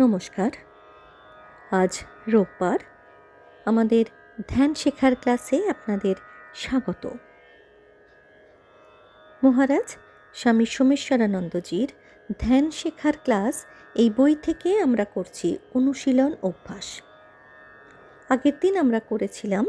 নমস্কার। আজ রোববার আমাদের ধ্যান শেখার ক্লাসে আপনাদের স্বাগত। মহারাজ স্বামী সোমেশ্বরানন্দজির ধ্যান শেখার ক্লাস এই বই থেকে আমরা করছি অনুশীলন অভ্যাস। আগের দিন আমরা করেছিলাম,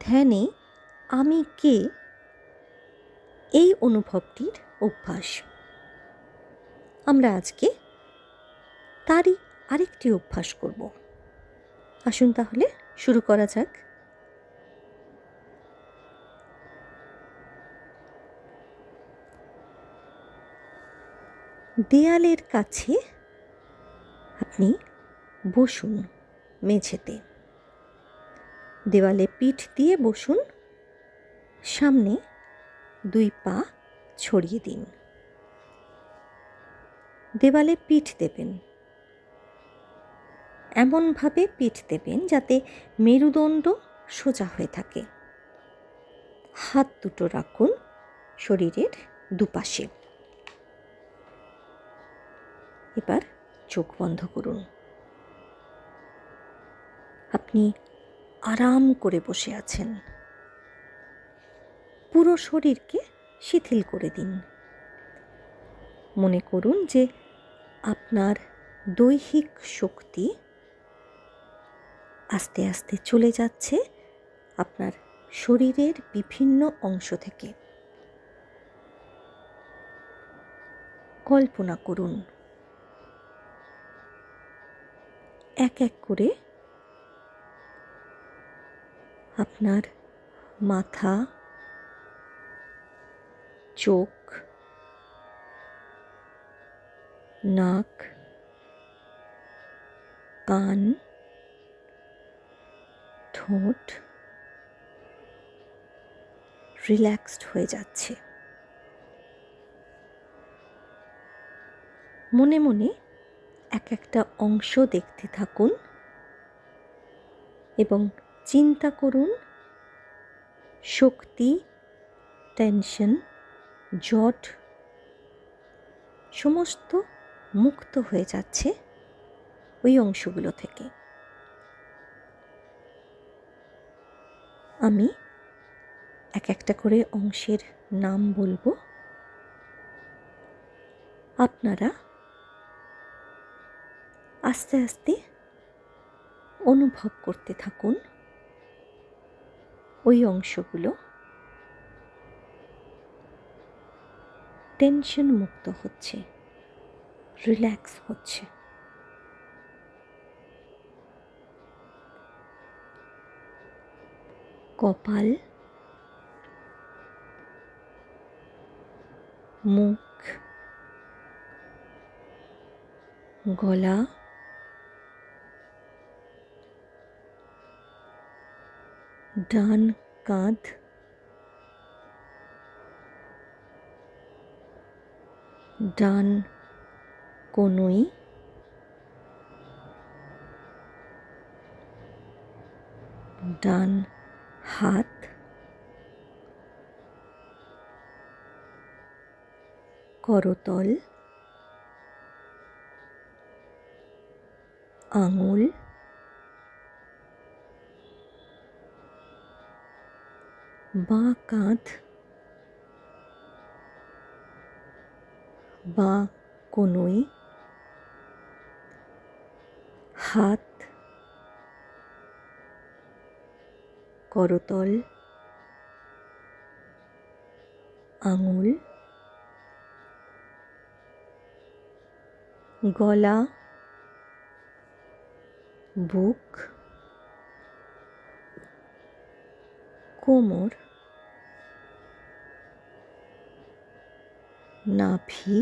ধ্যানে আমি কে? এই অনুভবটির অভ্যাস। আমরা আজকে তারই আরেকটি অভ্যাস করব। আসুন তাহলে, শুরু করা যাক। দেয়ালের কাছে আপনি বসুন মেঝেতে। দেওয়ালে পিঠ দিয়ে বসুন। সামনে দুই পা ছড়িয়ে দিন। দেওয়ালে পিঠ দেবেন। এমনভাবে পিঠ দেবেন যাতে মেরুদণ্ড সোজা হয়ে থাকে। হাত দুটো রাখুন শরীরের দুপাশে। এবার চোখ বন্ধ করুন। আপনি আরাম করে বসে আছেন। পুরো শরীরকে শিথিল করে দিন। মনে করুন যে আপনার দৈহিক শক্তি আস্তে আস্তে চলে যাচ্ছে আপনার শরীরের বিভিন্ন অংশ থেকে। কল্পনা করুন। এক এক করে আপনার মাথা, চোখ, নাক, কান ঠোঁট রিল্যাক্সড হয়ে যাচ্ছে। মনে মনে এক একটা অংশ দেখতে থাকুন এবং চিন্তা করুন, শক্তি, টেনশন, জট সমস্ত মুক্ত হয়ে যাচ্ছে ওই অংশগুলো থেকে। আমি এক একটা করে অংশের নাম বলব। আপনারা আস্তে আস্তে অনুভব করতে থাকুন ওই অংশগুলো। টেনশন মুক্ত হচ্ছে, রিল্যাক্স হচ্ছে। কপাল মুখ গলা ডান কাঁধ ডান কনুই ডান হাত। করতল। আঙুল। বাঁ কাঁধ। বাঁ কনুই হাত। করতল আঙুল গলা বুক কোমর নাভি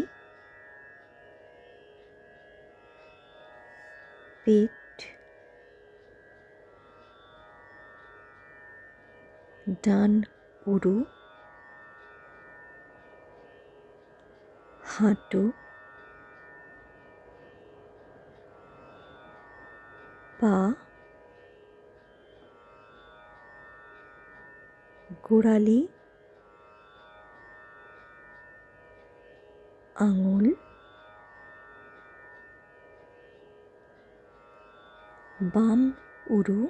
পেট ডান উরু হাঁটু পা গোড়ালি আঙুল বাম উরু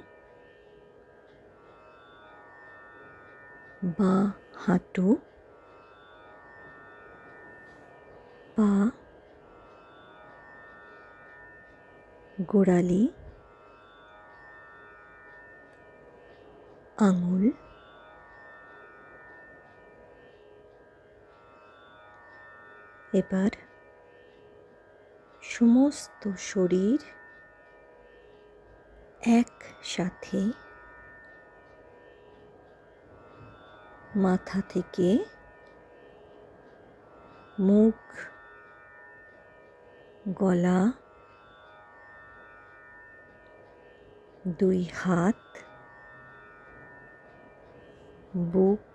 বা হাঁটু পা গোড়ালি আঙুল এবার সমস্ত শরীর একসাথে মাথা থেকে মুখ গলা দুই হাত বুক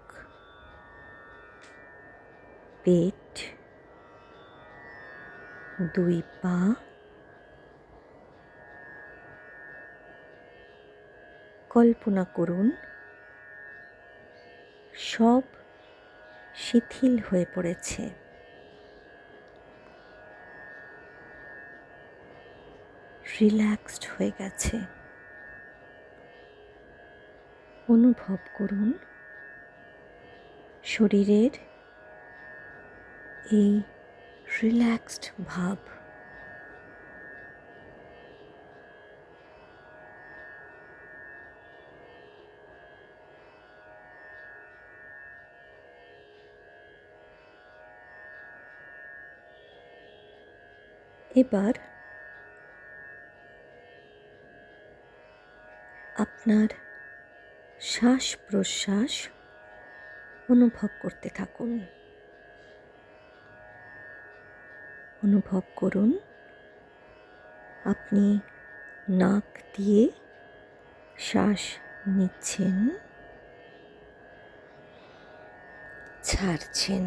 পেট দুই পা কল্পনা করুন সব শিথিল হয়ে পড়েছে। রিল্যাক্সড হয়ে গেছে। অনুভব করুন শরীরের এই রিল্যাক্সড ভাব। এবার আপনার শ্বাস প্রশ্বাস অনুভব করতে থাকুন। অনুভব করুন, আপনি নাক দিয়ে শ্বাস নিচ্ছেন, ছাড়ছেন,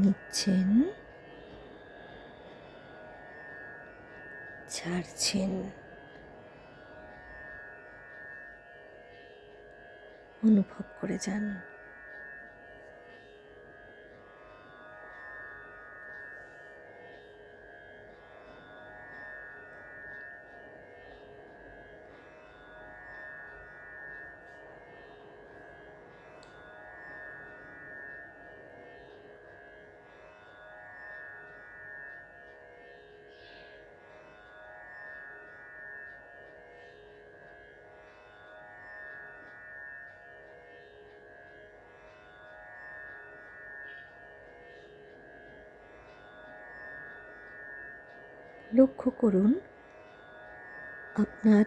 নিচ্ছেন। ছাড়ছেন। অনুভব করে যান। লক্ষ্য করুন, আপনার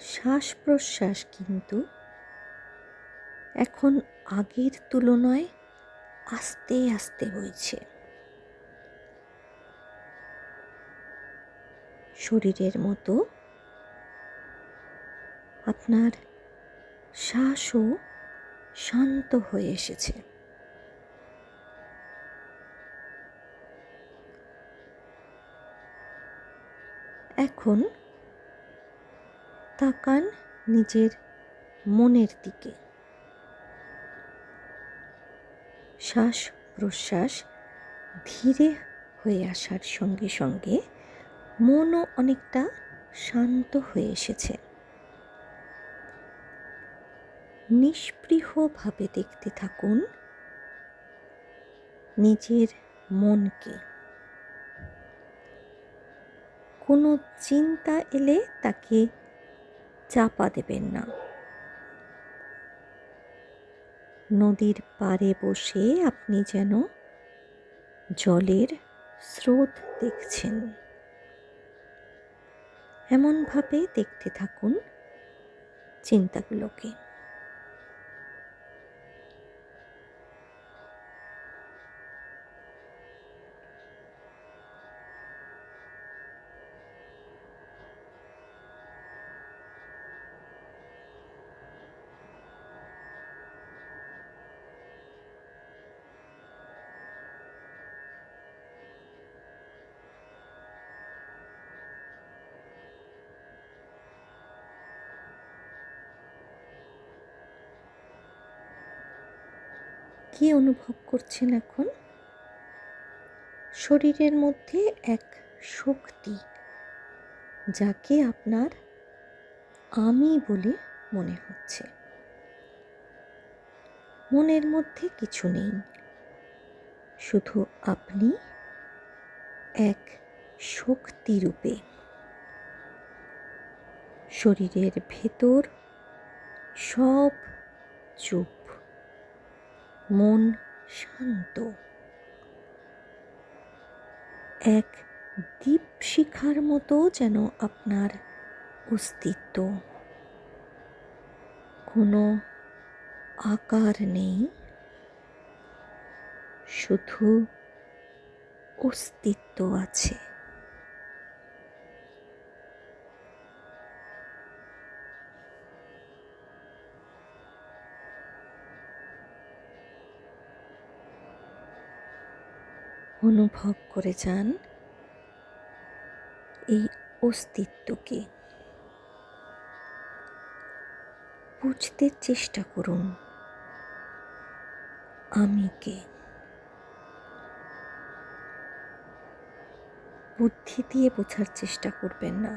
শ্বাস প্রশ্বাস কিন্তু এখন আগের তুলনায় আস্তে আস্তে বইছে শরীরের মতো আপনার শ্বাসও শান্ত হয়ে এসেছে। এখন তাকান নিজের মনের দিকে। শ্বাস প্রশ্বাস ধীরে হয়ে আসার সঙ্গে সঙ্গে মনও অনেকটা শান্ত হয়ে এসেছে। নিষ্পৃহভাবে দেখতে থাকুন নিজের মনকে। কোনো চিন্তা এলে তাকে চাপা দেবেন না। নদীর পাড়ে বসে আপনি যেন জলের স্রোত দেখছেন। এমনভাবে দেখতে থাকুন চিন্তাগুলোকে। কি অনুভব করছেন এখন? শরীরের মধ্যে এক শক্তি যাকে আপনার আমি বলে মনে হচ্ছে। মনের মধ্যে কিছু নেই। শুধু আপনি এক শক্তিরূপে শরীরের ভেতর সব চুপ মন শান্ত। এক দীপ শিখার মতো যেন আপনার অস্তিত্ব। কোনো আকার নেই। শুধু অস্তিত্ব আছে। অনুভব করে যান এই অস্তিত্বকে। বুঝতে চেষ্টা করুন, আমি কে। বুদ্ধি দিয়ে বোঝার চেষ্টা করবেন না।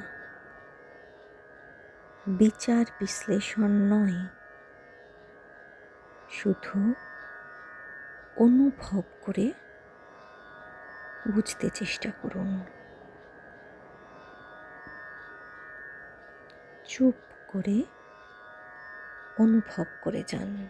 বিচার বিশ্লেষণ নয়, শুধু অনুভব করে বুঝতে চেষ্টা করুন। চুপ করে অনুভব করে যান।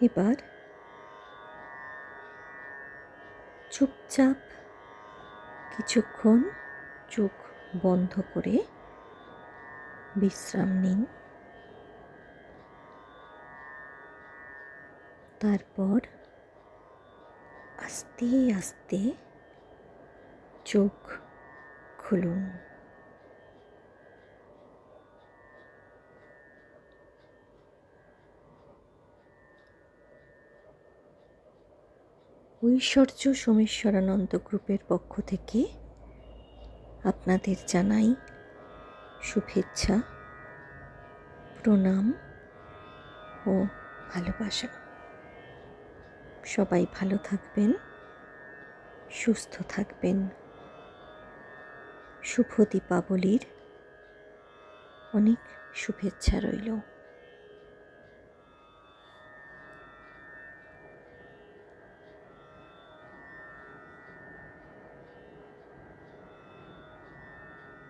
এবার চুপচাপ কিছুক্ষণ চোখ বন্ধ করে বিশ্রাম নিন। তারপর আস্তে আস্তে চোখ খুলুন। ঐশ্বর্য সোমেশ্বরানন্দ গ্রুপের পক্ষ থেকে আপনাদের জানাই শুভেচ্ছা, প্রণাম ও ভালোবাসা। সবাই ভালো থাকবেন, সুস্থ থাকবেন। শুভ দীপাবলির অনেক শুভেচ্ছা রইল।